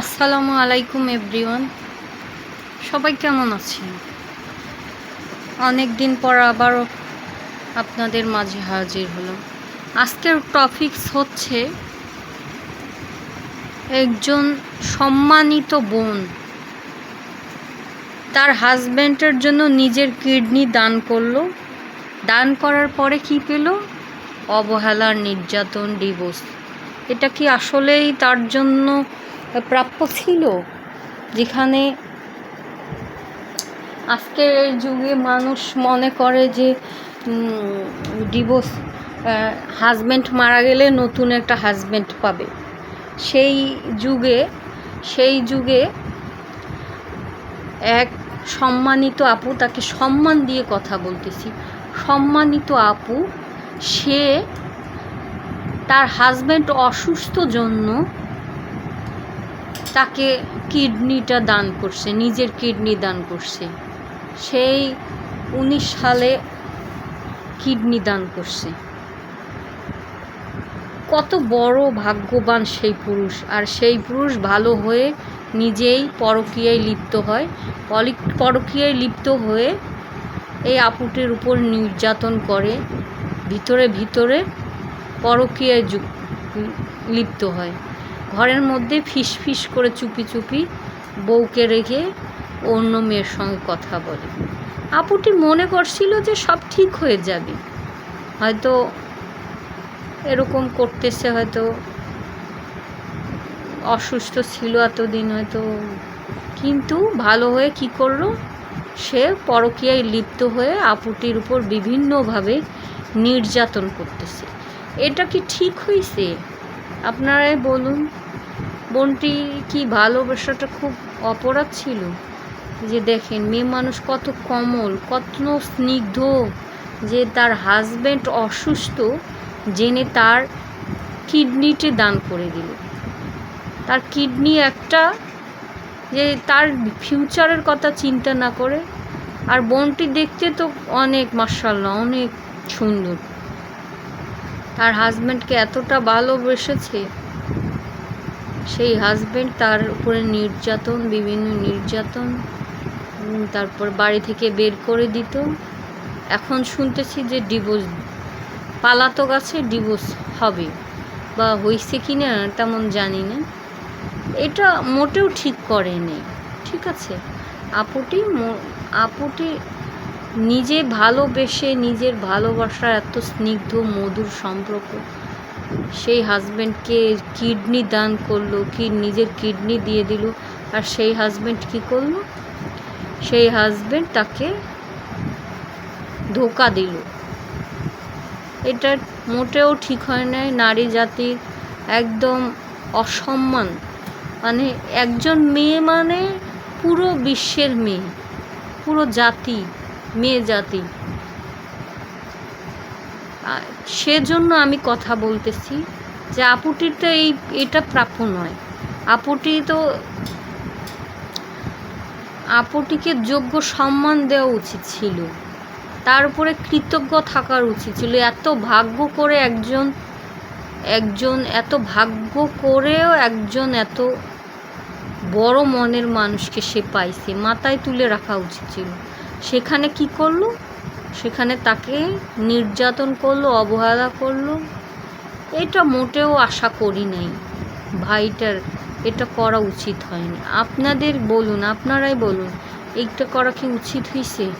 আসসালামু আলাইকুম, এভরিওয়ান। সবাই কেমন আছেন? অনেক দিন পর আবারও আপনাদের মাঝে হাজির হলাম। আজকের টপিকস হচ্ছে একজন সম্মানিত বোন তার হাজব্যান্ডের জন্য নিজের কিডনি দান করল। দান করার পরে কি পেল? অবহেলার নির্যাতন, ডিভোর্স। এটা কি আসলেই তার জন্য প্রাপ্য ছিল। যেখানে আজকের যুগে মানুষ মনে করে যে ডিভোর্স হাজব্যান্ড মারা গেলে নতুন একটা হাজব্যান্ড পাবে। সেই যুগে সেই যুগে এক সম্মানিত আপু, তাকে সম্মান দিয়ে কথা বলতেছি। সম্মানিত আপু, সে তার হাজব্যান্ড অসুস্থ জন্য তাকে কিডনিটা দান করছে, নিজের কিডনি দান করছে। সেই উনিশ সালে কিডনি দান করছে। কত বড় ভাগ্যবান সেই পুরুষ। আর সেই পুরুষ ভালো হয়ে নিজেই পরকীয়ায় লিপ্ত হয়। পরকীয়ায় লিপ্ত হয়ে এই আপুটির উপর নির্যাতন করে, ভিতরে ভিতরে পরকীয়ায় লিপ্ত হয়। ঘরের মধ্যে ফিস ফিস করে চুপি চুপি বউকে রেখে অন্য মেয়ের সঙ্গে কথা বলে। আপুটি মনে করছিল যে সব ঠিক হয়ে যাবে। হয়তো এরকম করতেছে, হয়তো অসুস্থ ছিল এতদিন, হয়তো কিন্তু ভালো হয়ে কি করল? সে পরকীয়ায় লিপ্ত হয়ে আপুটির উপর বিভিন্নভাবে নির্যাতন করতেছে। এটা কি ঠিক হয়েছে আপনারাই বলুন, বোনটি কি ভালোবাসাটা খুব অপরাধ ছিল? যে দেখেন, মেয়ে মানুষ কত কমল, কত স্নিগ্ধ, যে তার হাজব্যান্ড অসুস্থ, জেনে তার কিডনিটি দান করে দিল। তার কিডনি একটা, যে তার ফিউচারের কথা চিন্তা না করে। আর বোনটি দেখতে তো অনেক মার্শাল্লাহ অনেক সুন্দর। তার হাজব্যান্ডকে এতটা ভালোবেসেছে? সেই হাজব্যান্ড তার উপরে নির্যাতন, বিভিন্ন নির্যাতন তারপর বাড়ি থেকে বের করে দিত। এখন শুনতেছি যে ডিভোর্স পালাতো গাছে ডিভোর্স হবে। বা হয়েছে কি না তেমন জানি না। এটা মোটেও ঠিক করেনি। ঠিক আছে? আপুটি আপুটি নিজে ভালোবেসে নিজের ভালোবাসার এত স্নিগ্ধ, মধুর সম্পর্ক। সেই হাজব্যান্ডকে কিডনি দান করল, কি নিজের কিডনি দিয়ে দিল, আর সেই হাজব্যান্ড কি করল? সেই হাজব্যান্ড তাকে ধোকা দিল। এটা মোটেও ঠিক হয় নাই, নারী জাতির একদম অসম্মান। মানে একজন মেয়ে মানে পুরো বিশ্বের মেয়ে, পুরো জাতি। মেয়ে জাতি। সেজন্য আমি কথা বলতেছি যে আপুটির তো এই, এটা প্রাপ্য নয়। আপুটি তো, আপুটিকে যোগ্য সম্মান দেওয়া উচিত ছিল। তার উপরে কৃতজ্ঞ থাকার উচিত ছিল। এত ভাগ্য করে একজন একজন, এত ভাগ্য করেও একজন এত বড় মনের মানুষকে সে পাইছে, মাথায় তুলে রাখা উচিত ছিল। সেখানে কি করল? সেখানে তাকে নির্যাতন করল, অবহেলা করল। এটা মোটেও আশা করি নাই। ভাইটার এটা করা উচিত হয়নি। আপনাদের বলুন, আপনারাই বলুন, এইটা করা কি উচিত হয়েছে